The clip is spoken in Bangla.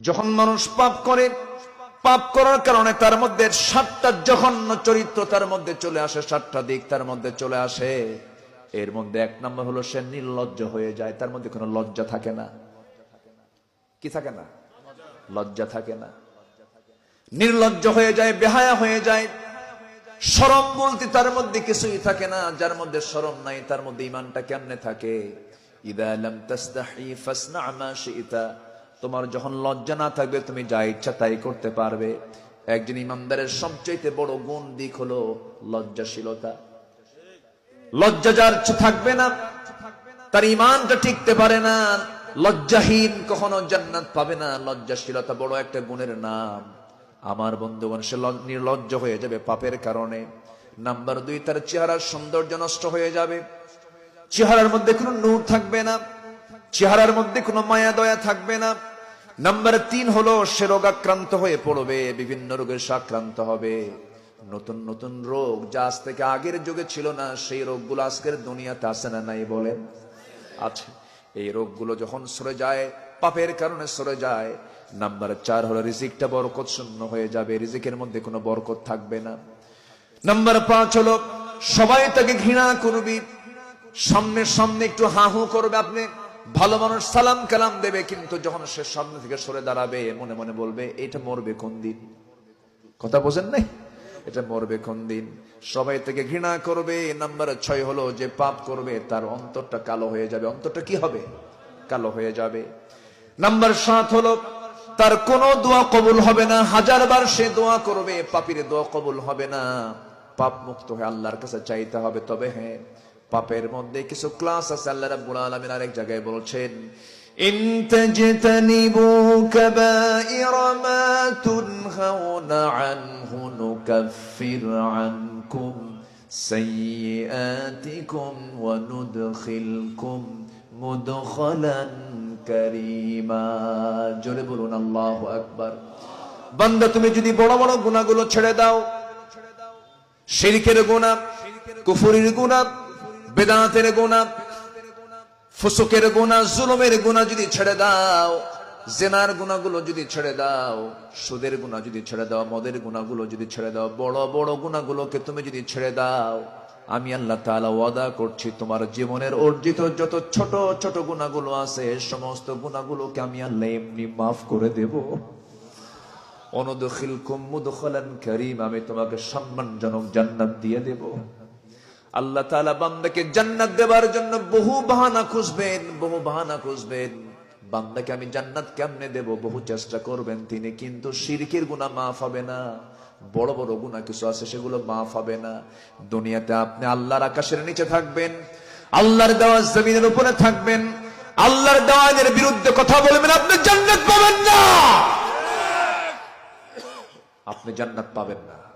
যখন মানুষ পাপ করে, পাপ করার কারণে তার মধ্যে সাতটা জঘন্য চরিত্র তার মধ্যে চলে আসে, সাতটা দিক তার মধ্যে চলে আসে। এর মধ্যে এক নম্বর হলো সে নির্লজ্জ হয়ে যায়, তার মধ্যে কোনো লজ্জা থাকে না। কি থাকে না? লজ্জা থাকে না। নির্লজ্জ হয়ে যায়, বেহায়া হয়ে যায়। সরম বলতে তার মধ্যে কিছুই থাকে না, যার মধ্যে সরম নাই, তার মধ্যে ইমানটা কেমনে থাকে? ইদা লাম তাস্তাহি ফাসনা মা শিইতা তোমার যখন লজ্জা না থাকবে, তুমি যা ইচ্ছা তাই করতে পারবে। একজন ইমানদারের সবচাইতে বড় গুণ দিক হলো লজ্জাশীলতা। লজ্জা যার থাকবে না, তার ইমানটা টিকতে পারে না। লজ্জাহীন কখনো জান্নাত পাবে না। লজ্জাশীলতা বড় একটা গুণের নাম। আমার বন্ধুগণ, সে নির্লজ্জ হয়ে যাবে পাপের কারণে। নাম্বার দুই, তার চেহারার সৌন্দর্য নষ্ট হয়ে যাবে। চেহারার মধ্যে কোনো নূর থাকবে না। চেহারার মধ্যে কোনো মায়া দয়া থাকবে না। নাম্বার তিন হলো, সে রোগাক্রান্ত হয়ে পড়বে, বিভিন্ন রোগের সে আক্রান্ত হবে। নতুন নতুন রোগ যা আজ থেকে আগের যুগে ছিল না, সেই রোগগুলো আজকের দুনিয়াতে আসে না নাই বলেন? আছে। এই রোগগুলো যখন সরে যায়, পাপের কারণে সরে যায়, নাম্বার চার হলো, রিজিকটা বরকত শূন্য হয়ে যাবে, রিজিকের মধ্যে কোনো বরকত থাকবে না। নাম্বার পাঁচ হলো, সবাই তাকে ঘৃণা করবি। সামনে সামনে একটু হা হু করবে আপনি। ভালো মানুষ সালাম কালাম দেবে, কিন্তু যখন সে সামনে থেকে সরে দাঁড়াবে, মনে মনে বলবে, এটা মরবে কোন দিন? কথা বোঝেন নাই? এটা মরবে কোন দিন? সবাই থেকে ঘৃণা করবে। নাম্বার ছয় হলো, যে পাপ করবে, তার অন্তরটা কালো হয়ে যাবে। অন্তরটা কি হবে? কালো হয়ে যাবে। নাম্বার সাত হলো, তার কোনো দোয়া কবুল হবে না। হাজার বার সে দোয়া করবে, পাপির দোয়া কবুল হবে না। পাপ মুক্ত হয়ে আল্লাহর কাছে চাইতে হবে, তবে হ্যাঁ। পাপের মধ্যে কিছু ক্লাস আছে, আল্লাহ রাব্বুল আলামিন আরেক জায়গায় বলছেন তাজতানিবু কাবাইর মা তুনহাউনা আনহু নুকাফির আনকুম সাইয়্যাতিকুম ওয়া নুদখিলকুম মুদখালান কারীমা। জোরে বলুন, আল্লাহু আকবার। বান্দা, তুমি যদি বড় বড় গুনাহগুলো ছেড়ে দাও, শিরকের গুনাহ, কুফরির গুনাহ বেদাতের গোনা ফুসুকের গোনা জুলুমের গুণা যদি ছেড়ে দাও, জেনার গুণাগুলো যদি ছেড়ে দাও, সুদের গুণা যদি ছেড়ে দাও, মদের গুণাগুলো যদি ছেড়ে দাও, বড় বড় গুণাগুলোকে তুমি যদি ছেড়ে দাও, আমি আল্লাহ তাআলা ওয়াদা করছি তোমার জীবনের অর্জিত যত ছোট ছোট গুণাগুলো আছে, সমস্ত গুণাগুলোকে আমি আল্লাহ এমনি মাফ করে দেব। অনুদখিলকুম মুদখালান কারীম, আমি তোমাকে সম্মানজনক জান্নাত দিয়ে দেব। আল্লাহ তাআলা বান্দাকে জান্নাত দেবার জন্য বহু বাহানা খুঁজবেন, বহু বাহানা খুঁজবেন। বান্দাকে আমি জান্নাত কেমনে দেব? বহু চেষ্টা করবেন তিনি, কিন্তু শিরকের গুনাহ মাফ হবে না। বড় বড় গুনাহ কিছু আছে, সেগুলো মাফ হবে না। দুনিয়াতে আপনি আল্লাহর আকাশের নিচে থাকবেন, আল্লাহর দেওয়া জমিনের উপরে থাকবেন, আল্লাহর দেওয়ানের বিরুদ্ধে কথা বলবেন, আপনি জান্নাত পাবেন না। আপনি জান্নাত পাবেন না।